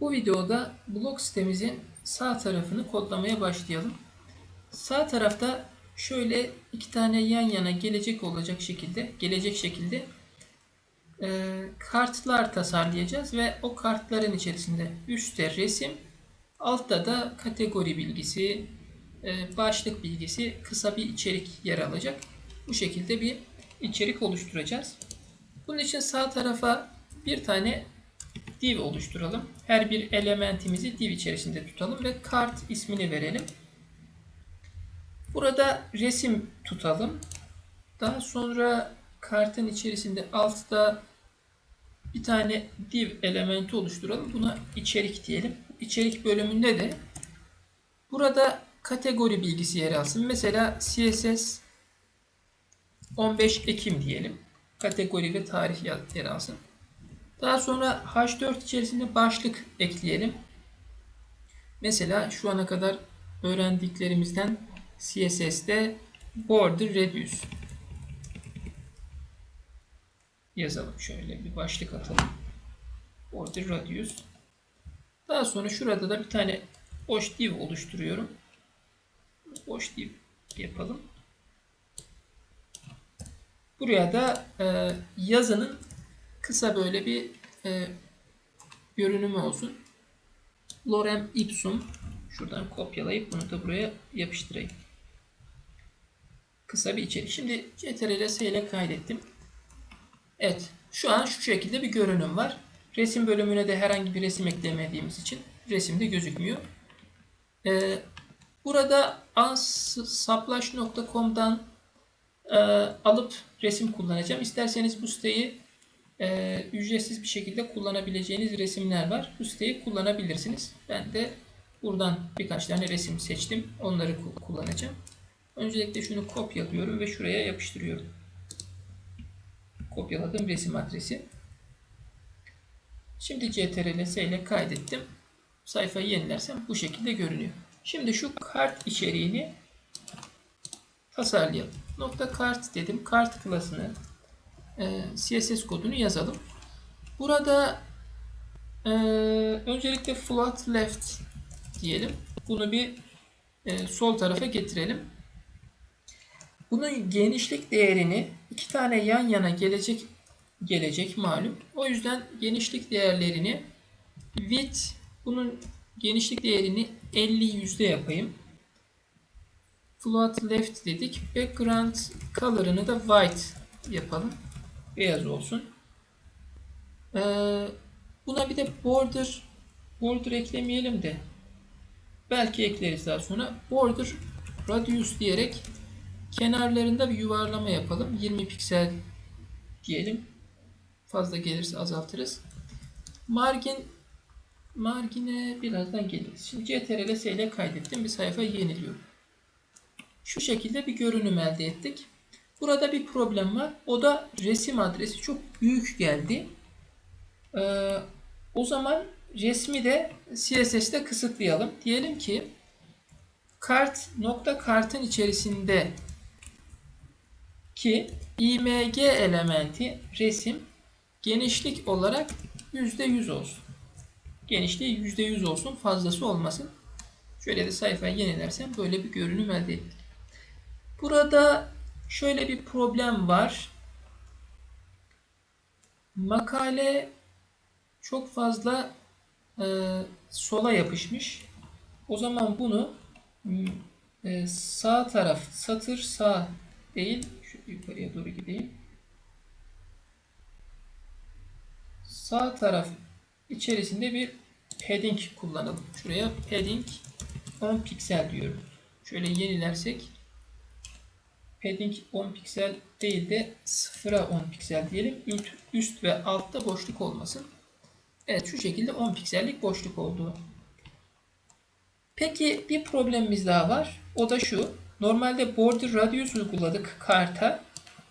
Bu videoda blok sitemizin sağ tarafını kodlamaya başlayalım. Sağ tarafta şöyle iki tane yan yana gelecek olacak şekilde, gelecek şekilde e, kartlar tasarlayacağız ve o kartların içerisinde üstte resim, altta da kategori bilgisi, e, başlık bilgisi, kısa bir içerik yer alacak. Bu şekilde bir içerik oluşturacağız. Bunun için sağ tarafa bir tane div oluşturalım. Her bir elementimizi div içerisinde tutalım ve kart ismini verelim. Burada resim tutalım. Daha sonra kartın içerisinde altta bir tane div elementi oluşturalım. Buna içerik diyelim. İçerik bölümünde de burada kategori bilgisi yer alsın. Mesela CSS 15 Ekim diyelim. Kategori ve tarih yer alsın. Daha sonra H4 içerisinde başlık ekleyelim. Mesela şu ana kadar öğrendiklerimizden CSS'de border radius yazalım. Şöyle bir başlık atalım. Border radius. Daha sonra şurada da bir tane boş div oluşturuyorum. Boş div yapalım. Buraya da e, yazının kısa böyle bir e, görünümü olsun. Lorem ipsum şuradan kopyalayıp bunu da buraya yapıştırayım. Kısa bir içerik. Şimdi Ctrl S ile kaydettim. Evet. Şu an şu şekilde bir görünüm var. Resim bölümüne de herhangi bir resim eklemediğimiz için resimde gözükmüyor. Ee, burada ansaplash.com'dan e, alıp resim kullanacağım. İsterseniz bu siteyi e, ücretsiz bir şekilde kullanabileceğiniz resimler var. Bu siteyi kullanabilirsiniz. Ben de buradan birkaç tane resim seçtim. Onları kullanacağım. Öncelikle şunu kopyalıyorum ve şuraya yapıştırıyorum. Kopyaladığım resim adresi. Şimdi CTRL S ile kaydettim. Sayfayı yenilersem bu şekilde görünüyor. Şimdi şu kart içeriğini tasarlayalım. Nokta kart dedim. Kart klasını e, CSS kodunu yazalım. Burada e, öncelikle flat left diyelim. Bunu bir e, sol tarafa getirelim. Bunun genişlik değerini iki tane yan yana gelecek gelecek malum. O yüzden genişlik değerlerini width bunun genişlik değerini 50 yüzde yapayım. Float left dedik. Background color'ını da white yapalım beyaz olsun. Ee, buna bir de border border eklemeyelim de belki ekleriz daha sonra. Border radius diyerek kenarlarında bir yuvarlama yapalım. 20 piksel diyelim. Fazla gelirse azaltırız. Margin margine birazdan geliriz. Şimdi CTRL S ile kaydettim. Bir sayfa yeniliyorum. Şu şekilde bir görünüm elde ettik. Burada bir problem var. O da resim adresi çok büyük geldi. Ee, o zaman resmi de CSS'de kısıtlayalım. Diyelim ki kart nokta kartın içerisinde ki img elementi resim genişlik olarak %100 olsun. Genişliği %100 olsun. Fazlası olmasın. Şöyle de sayfayı yenilersem böyle bir görünüm elde ettik. Burada Şöyle bir problem var. Makale çok fazla e, sola yapışmış. O zaman bunu e, sağ taraf satır sağ değil şu yukarıya doğru gideyim. Sağ taraf içerisinde bir padding kullanalım. Şuraya padding 10 piksel diyorum. Şöyle yenilersek padding 10 piksel değil de 0'a 10 piksel diyelim. Üst, üst ve altta boşluk olmasın. Evet şu şekilde 10 piksellik boşluk oldu. Peki bir problemimiz daha var. O da şu. Normalde border radius uyguladık karta.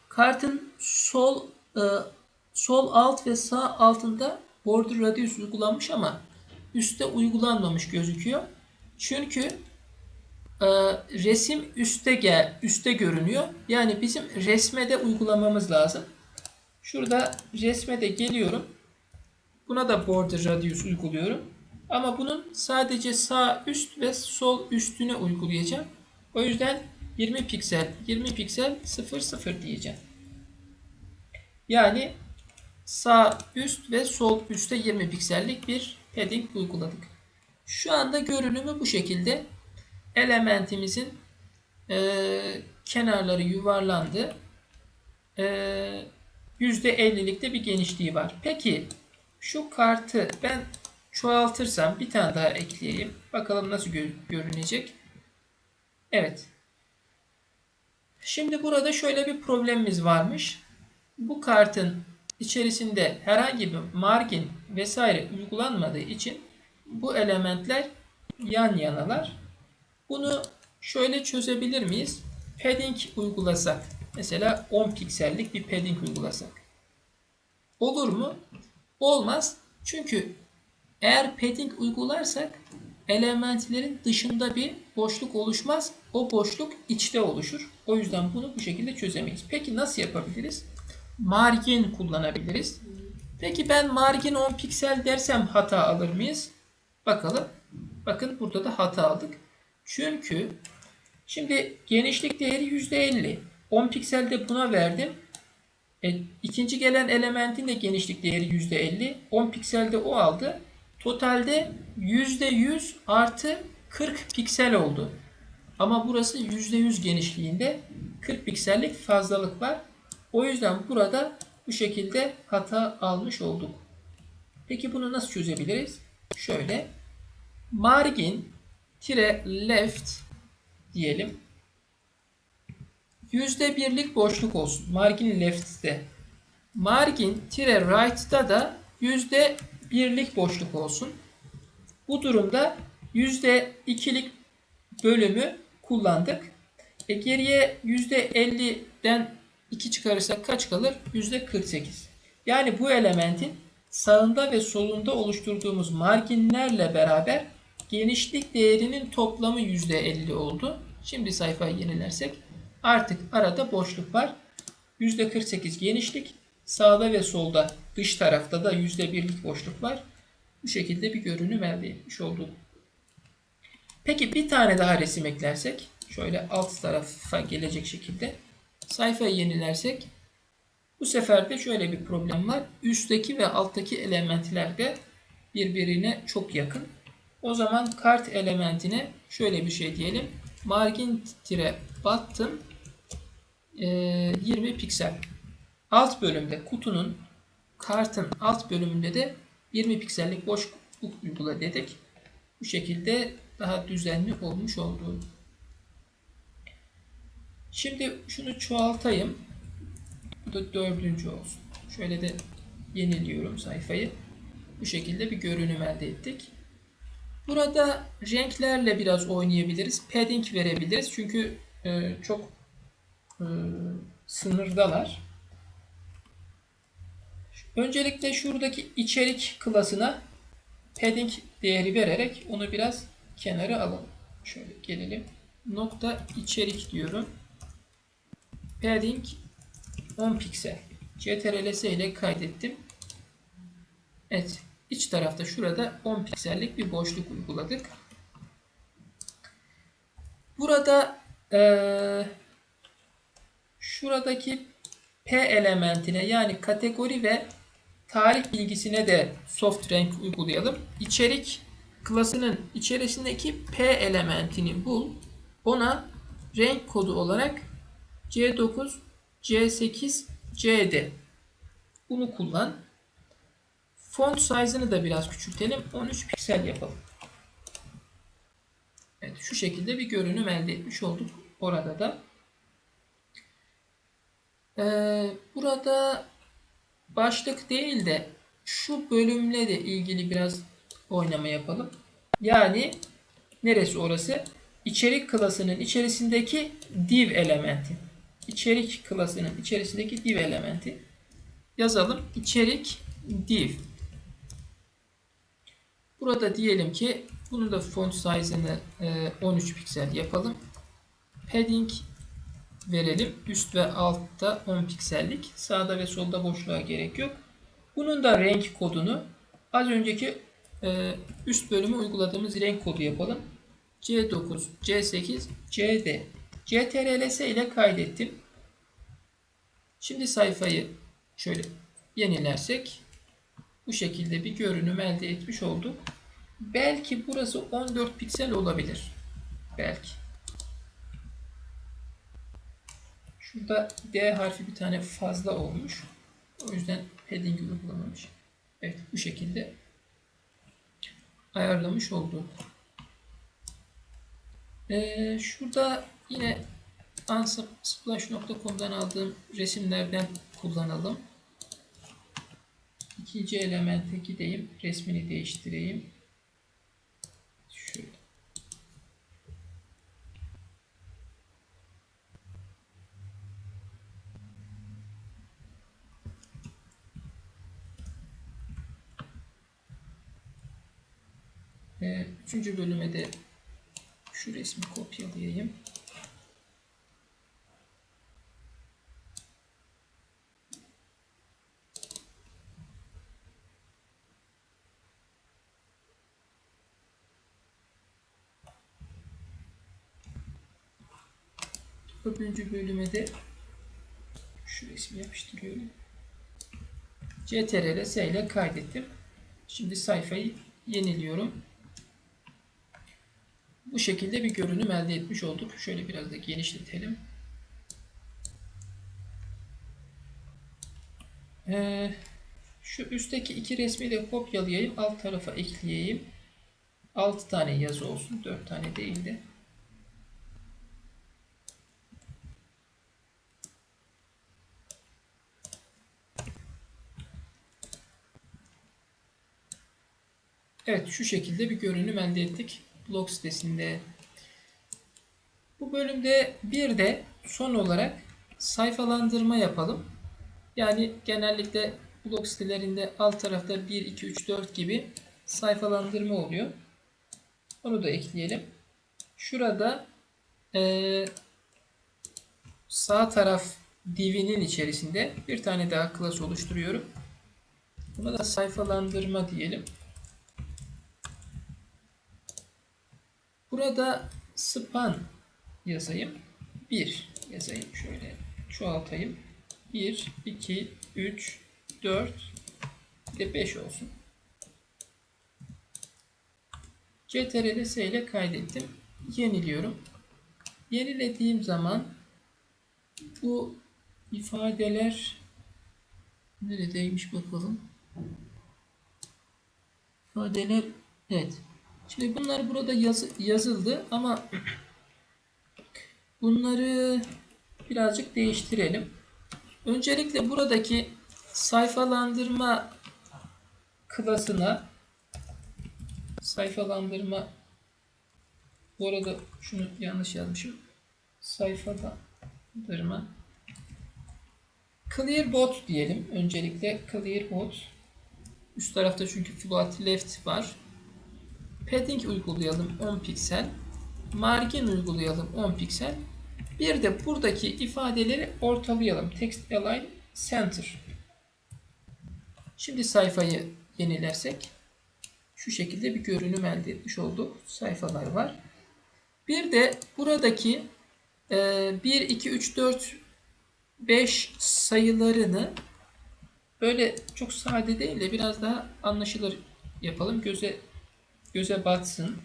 Kartın sol e, sol alt ve sağ altında border radius uygulanmış ama üstte uygulanmamış gözüküyor. Çünkü e, resim üstte gel üstte görünüyor. Yani bizim resme de uygulamamız lazım. Şurada resme de geliyorum. Buna da border radius uyguluyorum. Ama bunun sadece sağ üst ve sol üstüne uygulayacağım. O yüzden 20 piksel 20 piksel 0 0 diyeceğim. Yani sağ üst ve sol üste 20 piksellik bir padding uyguladık. Şu anda görünümü bu şekilde. Elementimizin eee, kenarları yuvarlandı. Eee %50'lik de bir genişliği var. Peki şu kartı ben çoğaltırsam bir tane daha ekleyeyim. Bakalım nasıl gö- görünecek. Evet. Şimdi burada şöyle bir problemimiz varmış. Bu kartın içerisinde herhangi bir margin vesaire uygulanmadığı için bu elementler yan yanalar. Bunu şöyle çözebilir miyiz? Padding uygulasak. Mesela 10 piksellik bir padding uygulasak. Olur mu? Olmaz. Çünkü eğer padding uygularsak elementlerin dışında bir boşluk oluşmaz. O boşluk içte oluşur. O yüzden bunu bu şekilde çözemeyiz. Peki nasıl yapabiliriz? Margin kullanabiliriz. Peki ben margin 10 piksel dersem hata alır mıyız? Bakalım. Bakın burada da hata aldık. Çünkü şimdi genişlik değeri %50. 10 pikselde buna verdim. E, ikinci gelen elementin de genişlik değeri %50. 10 pikselde o aldı. Totalde %100 artı 40 piksel oldu. Ama burası %100 genişliğinde 40 piksellik fazlalık var. O yüzden burada bu şekilde hata almış olduk. Peki bunu nasıl çözebiliriz? Şöyle margin tire left diyelim. Yüzde birlik boşluk olsun. Margin left'te. Margin tire right'ta da yüzde birlik boşluk olsun. Bu durumda yüzde ikilik bölümü kullandık. E geriye yüzde 50'den 2 çıkarırsak kaç kalır? Yüzde 48. Yani bu elementin sağında ve solunda oluşturduğumuz marginlerle beraber genişlik değerinin toplamı yüzde 50 oldu. Şimdi sayfayı yenilersek artık arada boşluk var. Yüzde 48 genişlik. Sağda ve solda dış tarafta da yüzde birlik boşluk var. Bu şekilde bir görünüm elde etmiş olduk. Peki bir tane daha resim eklersek şöyle alt tarafa gelecek şekilde sayfayı yenilersek bu sefer de şöyle bir problem var. Üstteki ve alttaki elementler de birbirine çok yakın. O zaman kart elementine şöyle bir şey diyelim. Margin tire bottom e, 20 piksel. Alt bölümde kutunun kartın alt bölümünde de 20 piksellik boşluk uygula dedik. Bu şekilde daha düzenli olmuş oldu. Şimdi şunu çoğaltayım. Bu da dördüncü olsun. Şöyle de yeniliyorum sayfayı. Bu şekilde bir görünüm elde ettik. Burada renklerle biraz oynayabiliriz. Padding verebiliriz. Çünkü e, çok e, sınırdalar. Öncelikle şuradaki içerik klasına padding değeri vererek onu biraz kenara alalım. Şöyle gelelim. Nokta içerik diyorum. Padding 10 piksel. CTRL-S ile kaydettim. Evet. İç tarafta şurada 10 piksellik bir boşluk uyguladık. Burada eee şuradaki P elementine yani kategori ve tarih bilgisine de soft renk uygulayalım. İçerik klasının içerisindeki P elementini bul. Ona renk kodu olarak C9, C8, CD. Bunu kullan. Font size'ını da biraz küçültelim. 13 piksel yapalım. Evet şu şekilde bir görünüm elde etmiş olduk orada da. Ee, burada başlık değil de şu bölümle de ilgili biraz oynama yapalım. Yani neresi orası? İçerik klasının içerisindeki div elementi. İçerik klasının içerisindeki div elementi. Yazalım. İçerik div. Burada diyelim ki bunu da font size'ını 13 piksel yapalım. Padding verelim. Üst ve altta 10 piksellik. Sağda ve solda boşluğa gerek yok. Bunun da renk kodunu az önceki e, üst bölüme uyguladığımız renk kodu yapalım. C9, C8, CD. CTRL-S ile kaydettim. Şimdi sayfayı şöyle yenilersek bu şekilde bir görünüm elde etmiş olduk. Belki burası 14 piksel olabilir. Belki. Şurada D harfi bir tane fazla olmuş. O yüzden padding uygulamamış. Evet bu şekilde ayarlamış olduk. Ee, şurada yine unsplash.com'dan aldığım resimlerden kullanalım. İkinci elemente gideyim. Resmini değiştireyim. Şöyle. Ee, üçüncü bölüme de şu resmi kopyalayayım. Dördüncü bölüme de şu resmi yapıştırıyorum. CTRL S ile kaydettim. Şimdi sayfayı yeniliyorum. Bu şekilde bir görünüm elde etmiş olduk. Şöyle biraz da genişletelim. Ee, şu üstteki iki resmi de kopyalayayım. Alt tarafa ekleyeyim. 6 tane yazı olsun. 4 tane değil de. Evet şu şekilde bir görünüm elde ettik blog sitesinde. Bu bölümde bir de son olarak sayfalandırma yapalım. Yani genellikle blog sitelerinde alt tarafta 1, 2, 3, 4 gibi sayfalandırma oluyor. Onu da ekleyelim. Şurada e, sağ taraf divinin içerisinde bir tane daha class oluşturuyorum. Buna da sayfalandırma diyelim. Burada span yazayım. 1 yazayım. Şöyle çoğaltayım. 1, 2, 3, 4 bir de 5 olsun. CTRL S ile kaydettim. Yeniliyorum. Yenilediğim zaman bu ifadeler neredeymiş bakalım. İfadeler evet Şimdi bunlar burada yaz, yazıldı ama bunları birazcık değiştirelim. Öncelikle buradaki sayfalandırma klasına sayfalandırma bu arada şunu yanlış yazmışım. Sayfalandırma Clearbot diyelim. Öncelikle Clearbot. Üst tarafta çünkü float left var. Padding uygulayalım 10 piksel. Margin uygulayalım 10 piksel. Bir de buradaki ifadeleri ortalayalım. Text Align Center. Şimdi sayfayı yenilersek şu şekilde bir görünüm elde etmiş olduk. Sayfalar var. Bir de buradaki 1, 2, 3, 4, 5 sayılarını böyle çok sade değil de biraz daha anlaşılır yapalım. Göze göze batsın.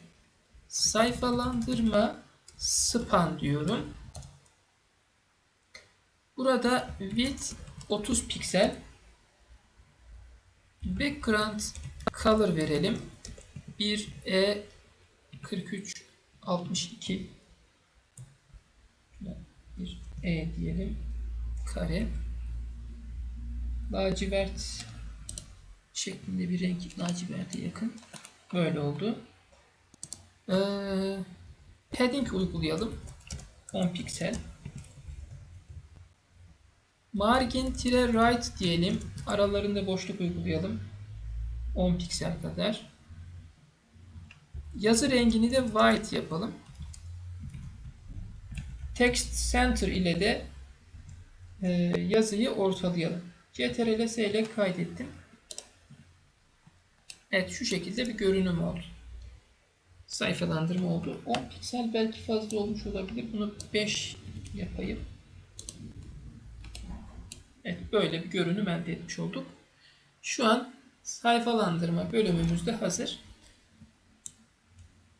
Sayfalandırma span diyorum. Burada width 30 piksel. Background color verelim. 1 E 43 62 bir E diyelim. Kare. Lacivert şeklinde bir renk laciverte yakın. Böyle oldu. Ee, padding uygulayalım. 10 piksel. Margin-right diyelim. Aralarında boşluk uygulayalım. 10 piksel kadar. Yazı rengini de white yapalım. Text center ile de e, yazıyı ortalayalım. CTRL S ile kaydettim. Evet şu şekilde bir görünüm oldu. Sayfalandırma oldu. 10 piksel belki fazla olmuş olabilir. Bunu 5 yapayım. Evet böyle bir görünüm elde etmiş olduk. Şu an sayfalandırma bölümümüz de hazır.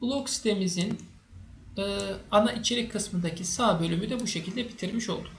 Blog sitemizin e, ana içerik kısmındaki sağ bölümü de bu şekilde bitirmiş olduk.